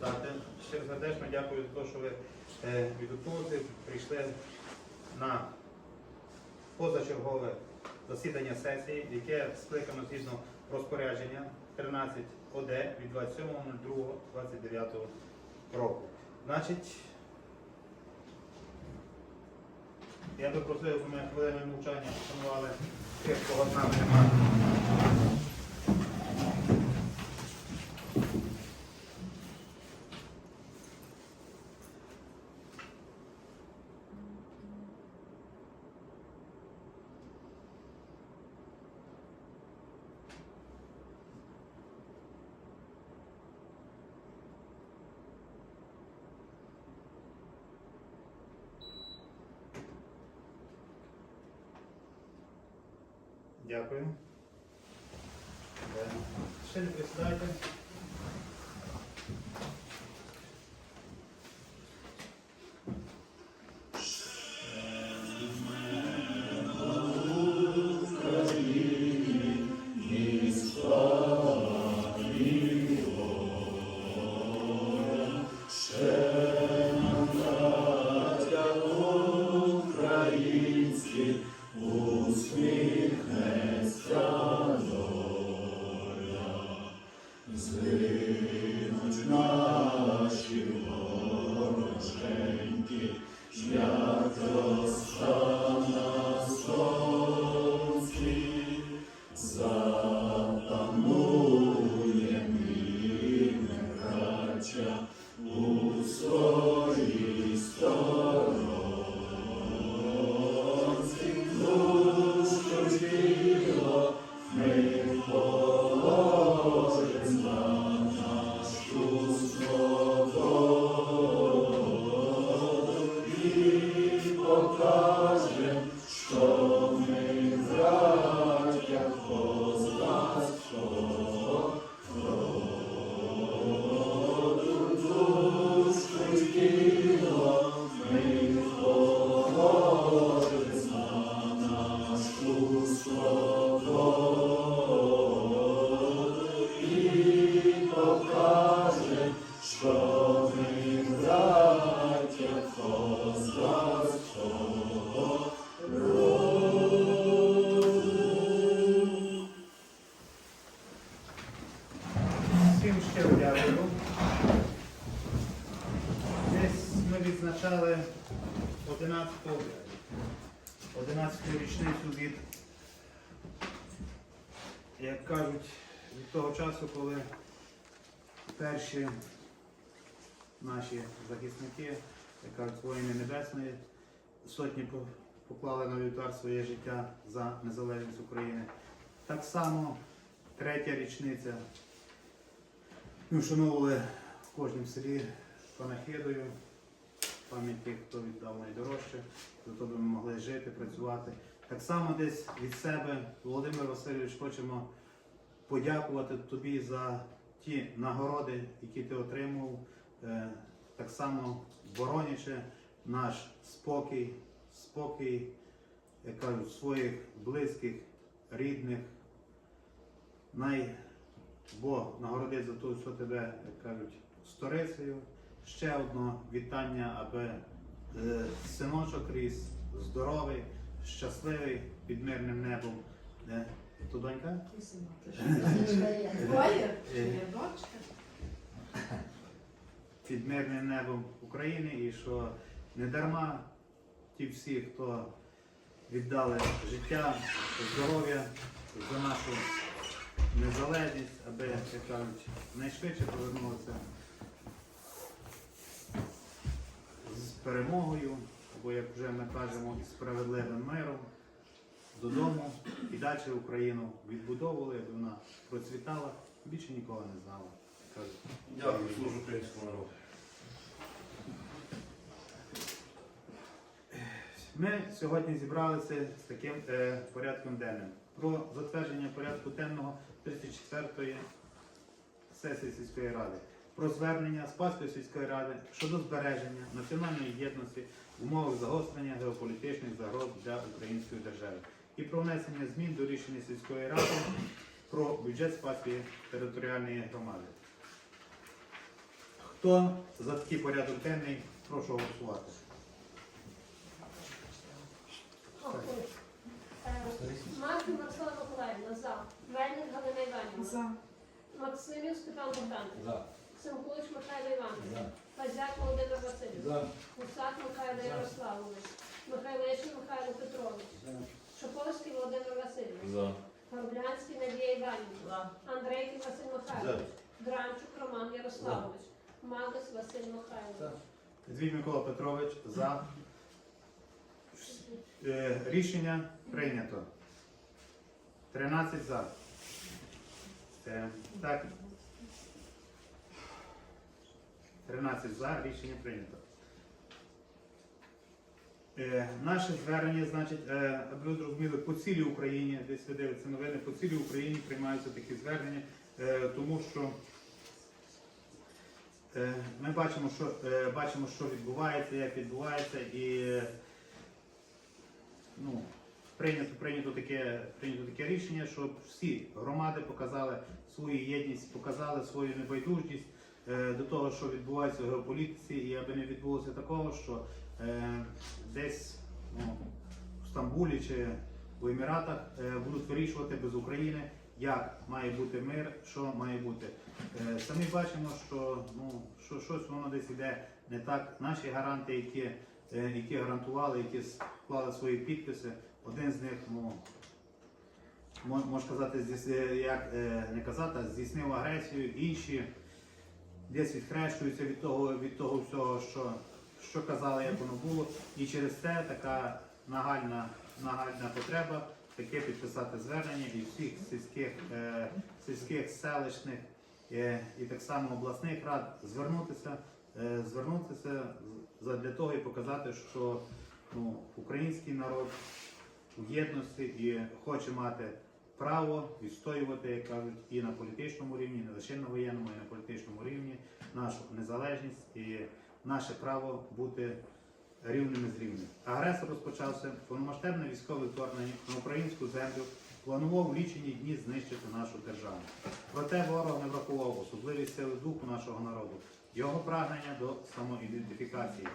депутати, ще сердечно дякую за те, що ви е, відгукнулися, прийшли на позачергове засідання сесії, яке скликано згідно розпорядження 13 ОД від 27.02.29 року. Значить, я би просив, щоб ми хвилиною мовчання вшанували тих, кого з нами немає. Дякую. Ще не присідайте. Часу, коли перші наші захисники, як воїни небесної, сотні поклали на вівтар своє життя за незалежність України. Так само третя річниця ми вшановували в кожному селі пам'ять тих, хто віддав найдорожче, за то би ми могли жити, працювати. Так само десь від себе, Володимир Васильович, хочемо подякувати тобі за ті нагороди, які ти отримав, е, так само боронячи наш спокій, спокій, як кажуть, своїх близьких, рідних. Най Бог нагородить за те, що тебе, як кажуть, сторицею. Ще одне вітання, аби е, синочок ріс здоровий, щасливий під мирним небом. Е, то донька? Двоє? Е. дочка? під мирним небом України і що не дарма ті всі, хто віддали життя, здоров'я за нашу незалежність, аби, як кажуть, найшвидше повернулися з перемогою, або, як вже ми кажемо, справедливим миром додому і далі Україну відбудовували, аби вона процвітала, більше нікого не знала. Дякую, служу українському народу. Ми сьогодні зібралися з таким е, порядком денним. Про затвердження порядку денного 34-ї сесії сільської ради, про звернення Спаської сільської ради щодо збереження національної єдності в умовах загострення геополітичних загроз для української держави і про внесення змін до рішення сільської ради про бюджет Спаської територіальної громади. Хто за такий порядок денний, прошу голосувати. Марків Мирослава Миколаївна за. Вельник Галина Іванівна. За. Максимів Степан Богданович. За. Семкулич Михайло Іванович. За. Фазяк Володимир Васильович. За. Гусак Михайло Ярославович. Михайлишин Михайло Петрович. Шоповський Володимир Васильович. За. Горблянський Надія Іванівна. Андрейків Василь Михайлович. Дранчук Роман Ярославович. Магас Василь Михайлович. Звідь Микола Петрович за. Е, Рішення прийнято. 13 за. Е, Так. 13 за. Рішення прийнято. Е, Наше звернення, значить, е, аби ви зрозуміли, по цілій Україні, десь ви дивитеся новини, по цілій Україні приймаються такі звернення, е, тому що Е, Ми бачимо, що бачимо, що відбувається, як відбувається, і ну, прийнято, прийнято, таке, прийнято таке рішення, щоб всі громади показали свою єдність, показали свою небайдужність до того, що відбувається в геополітиці, і аби не відбулося такого, що десь ну, в Стамбулі чи в Еміратах е, будуть вирішувати без України, як має бути мир, що має бути. Е, Самі бачимо, що ну що щось воно десь іде не так. Наші гаранти, які, е, які гарантували, які склали свої підписи, один з них, ну можна казати, е, як е, не казати, здійснив агресію, інші десь відхрещуються від того, від того всього, що, що казали, як воно було. І через це така нагальна, нагальна потреба таке підписати звернення і всіх сільських, е, сільських селищних е, і так само обласних рад звернутися, е, звернутися для того і показати, що ну, український народ в єдності і хоче мати право відстоювати, як кажуть, і на політичному рівні, не лише на воєнному, і на політичному рівні нашу незалежність і наше право бути рівними з рівними. Агресор розпочався повномасштабне військове вторгнення на українську землю, планував у лічені дні знищити нашу державу. Проте ворог не врахував особливість сили духу нашого народу, його прагнення до самоідентифікації,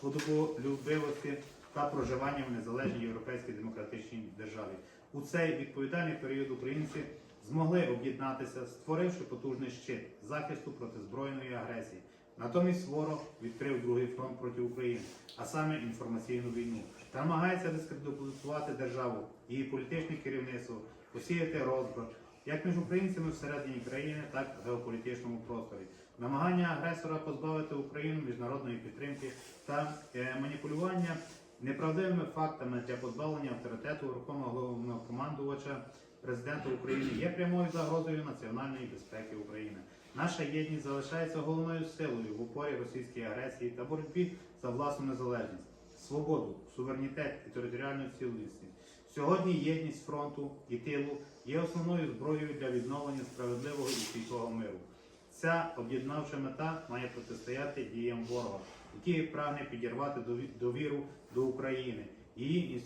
свободолюбивості та проживання в незалежній європейській демократичній державі. У цей відповідальний період українці змогли об'єднатися, створивши потужний щит захисту проти збройної агресії. Натомість ворог відкрив другий фронт проти України, а саме інформаційну війну, та намагається дискредитувати державу, її політичне керівництво, посіяти розбрат, як між українцями всередині країни, так і в геополітичному просторі. Намагання агресора позбавити Україну міжнародної підтримки та е, маніпулювання неправдивими фактами для позбавлення авторитету Верховного головнокомандувача президента України є прямою загрозою національної безпеки України. Наша єдність залишається головною силою в упорі російської агресії та боротьбі за власну незалежність, свободу, суверенітет і територіальну цілісність. Сьогодні єдність фронту і тилу є основною зброєю для відновлення справедливого і стійкого миру. Ця об'єднавча мета має протистояти діям ворога, який прагне підірвати довіру до України, її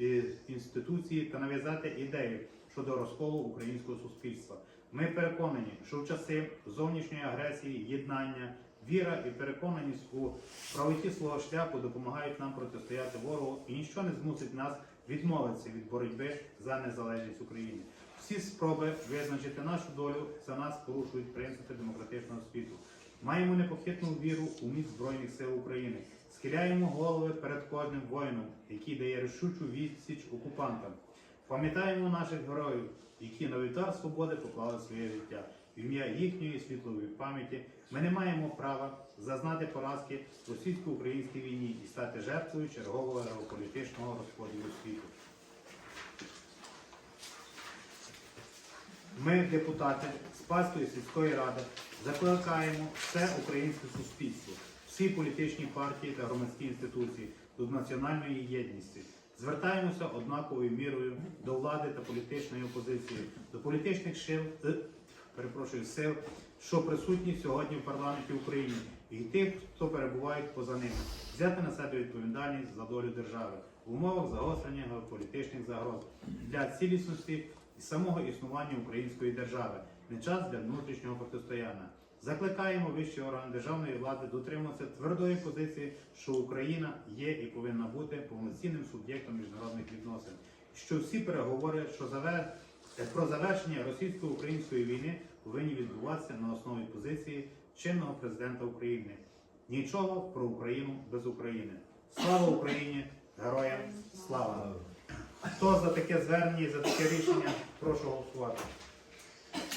е, інституції та нав'язати ідею щодо розколу українського суспільства. Ми переконані, що в часи зовнішньої агресії, єднання, віра і переконаність у правоті свого шляху допомагають нам протистояти ворогу, і ніщо не змусить нас відмовитися від боротьби за незалежність України. Всі спроби визначити нашу долю за нас порушують принципи демократичного світу. Маємо непохитну віру у міць Збройних сил України. Схиляємо голови перед кожним воїном, який дає рішучу відсіч окупантам. Пам'ятаємо наших героїв, які на вівтар свободи поклали своє життя. В ім'я їхньої світлової пам'яті ми не маємо права зазнати поразки в російсько-українській війні і стати жертвою чергового геополітичного розподілу світу. Ми, депутати Спаської сільської ради, закликаємо все українське суспільство, всі політичні партії та громадські інституції до національної єдності. Звертаємося однаковою мірою до влади та політичної опозиції, до політичних сил, е, перепрошую, сил, що присутні сьогодні в парламенті України, і тих, хто перебувають поза ними, взяти на себе відповідальність за долю держави в умовах загострення геополітичних загроз для цілісності і самого існування української держави, не час для внутрішнього протистояння. Закликаємо вищі органи державної влади дотримуватися твердої позиції, що Україна є і повинна бути повноцінним суб'єктом міжнародних відносин. Що всі переговори що заве- е, про завершення російсько-української війни повинні відбуватися на основі позиції чинного президента України. Нічого про Україну без України. Слава Україні! Героям слава! Хто за таке звернення і за таке рішення? Прошу голосувати.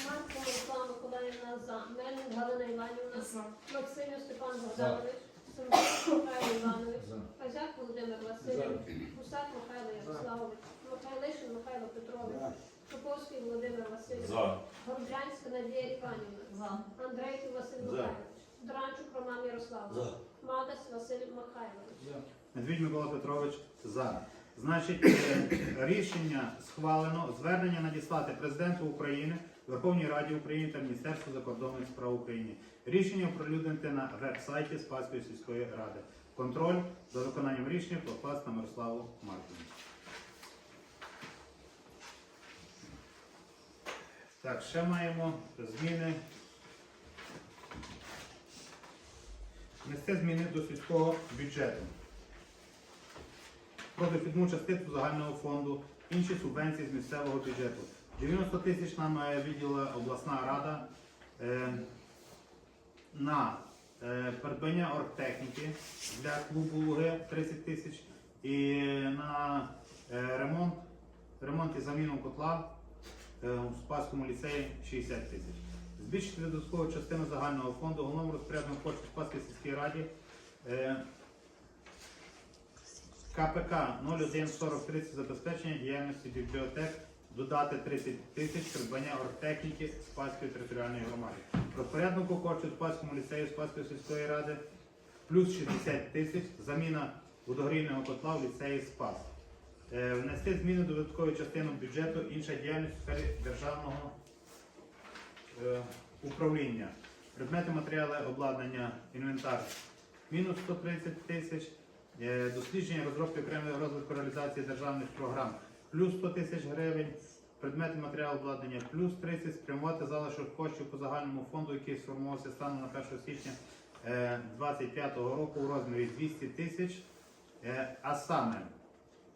Марко Руслан Миколаївна за. Мельник Галина Іванівна. За. Максимів Степан Богданович. Семенюк Михайло Іванович. Козяк Володимир Васильович. Гусак Михайло Ярославович. Михайлишин Михайло Петрович. Шоповський Володимир Васильович. За. Надія Іванівна. Андрейків Василь Михайлович. Дранчук Роман Ярославович. Магас Василь Михайлович. Медвідь Микола Петрович за. Значить, е, рішення схвалено. Звернення надіслати президенту України, Верховній Раді України та Міністерству закордонних справ України. Рішення оприлюднити на веб-сайті Спаської сільської ради. Контроль за виконанням рішення покласти Мирославу Марківну. Так, ще маємо зміни. Внести зміни до сільського бюджету. Про дохідну частину загального фонду, інші субвенції з місцевого бюджету. 90 тисяч нам е, виділила обласна рада е, на придбання оргтехніки для клубу Луги 30 тисяч і на е, ремонт, ремонт і заміну котла е, у Спаському ліцеї 60 тисяч. Збільшити додаткову частину загального фонду головному розпоряднику коштів Спаській сільській раді е, КПК 014030 забезпечення діяльності бібліотек додати 30 тисяч придбання оргтехніки Спаської територіальної громади. Розпоряднику коштів Спаському ліцею Спаської сільської ради плюс 60 тисяч заміна водогрійного котла в ліцеї Спас. Е, Внести зміни до додаткової частини бюджету інша діяльність у сфері державного е, управління. Предмети, матеріали, обладнання, інвентар мінус 130 тисяч. Е, Дослідження розробки окремої розвитку реалізації державних програм плюс 100 тисяч гривень. Предмети матеріалу обладнання плюс 30, спрямувати залишок коштів по загальному фонду, який сформувався станом на 1 січня 2025 року у розмірі 200 тисяч. Е, А саме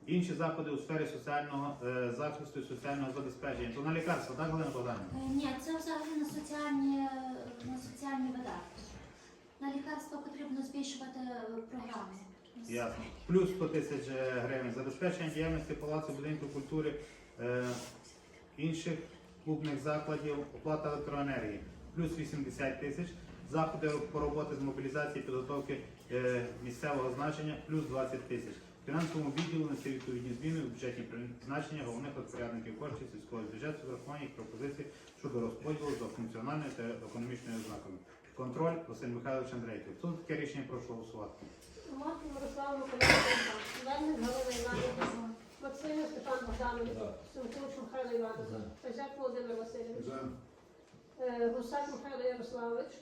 інші заходи у сфері соціального е, захисту і соціального забезпечення. То на лікарство, так, Галина Богданівна? Е, Ні, це взагалі на соціальні, на соціальні видатки. На лікарства потрібно збільшувати е, програми. Ясно. Плюс 100 тисяч е, гривень. Забезпечення діяльності палацу будинку культури е, інших клубних закладів, оплата електроенергії. Плюс 80 тисяч. Заходи по роботи з мобілізації підготовки е, місцевого значення плюс 20 тисяч. Фінансовому відділу несе відповідні зміни у бюджетні призначення головних розпорядників коштів сільського бюджету з їх пропозицій щодо розподілу за функціональною та економічною ознаками. Контроль Василь Михайлович Андрейків. За таке рішення прошу голосувати? Марко Мирослав Миколаївна. Мельник Галина Іванівна. Максимів Степан Богданович. Семенюк Михайло Іванович. Козяк Володимир Васильович. Е, Гусак Михайло Ярославович.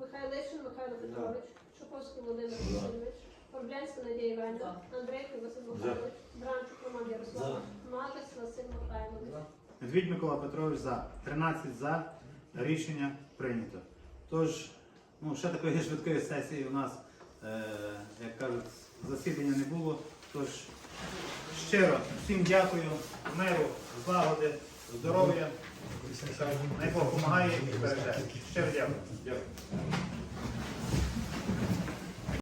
Михайлишин Михайло Петрович. Шоповський Володимир Васильович. Горблянська Надія Іванівна. Андрейко Василь Михайлович. Дранчук Роман Ярославович. Магас Василь Михайлович. Медвідь Микола Петрович за. 13 за. Рішення прийнято. Тож, ну, ще такої швидкої сесії у нас, як кажуть, засідання не було. Тож, щиро всім дякую, миру, злагоди, здоров'я. Най Бог допомагає і береже. Щиро дякую. Дякую.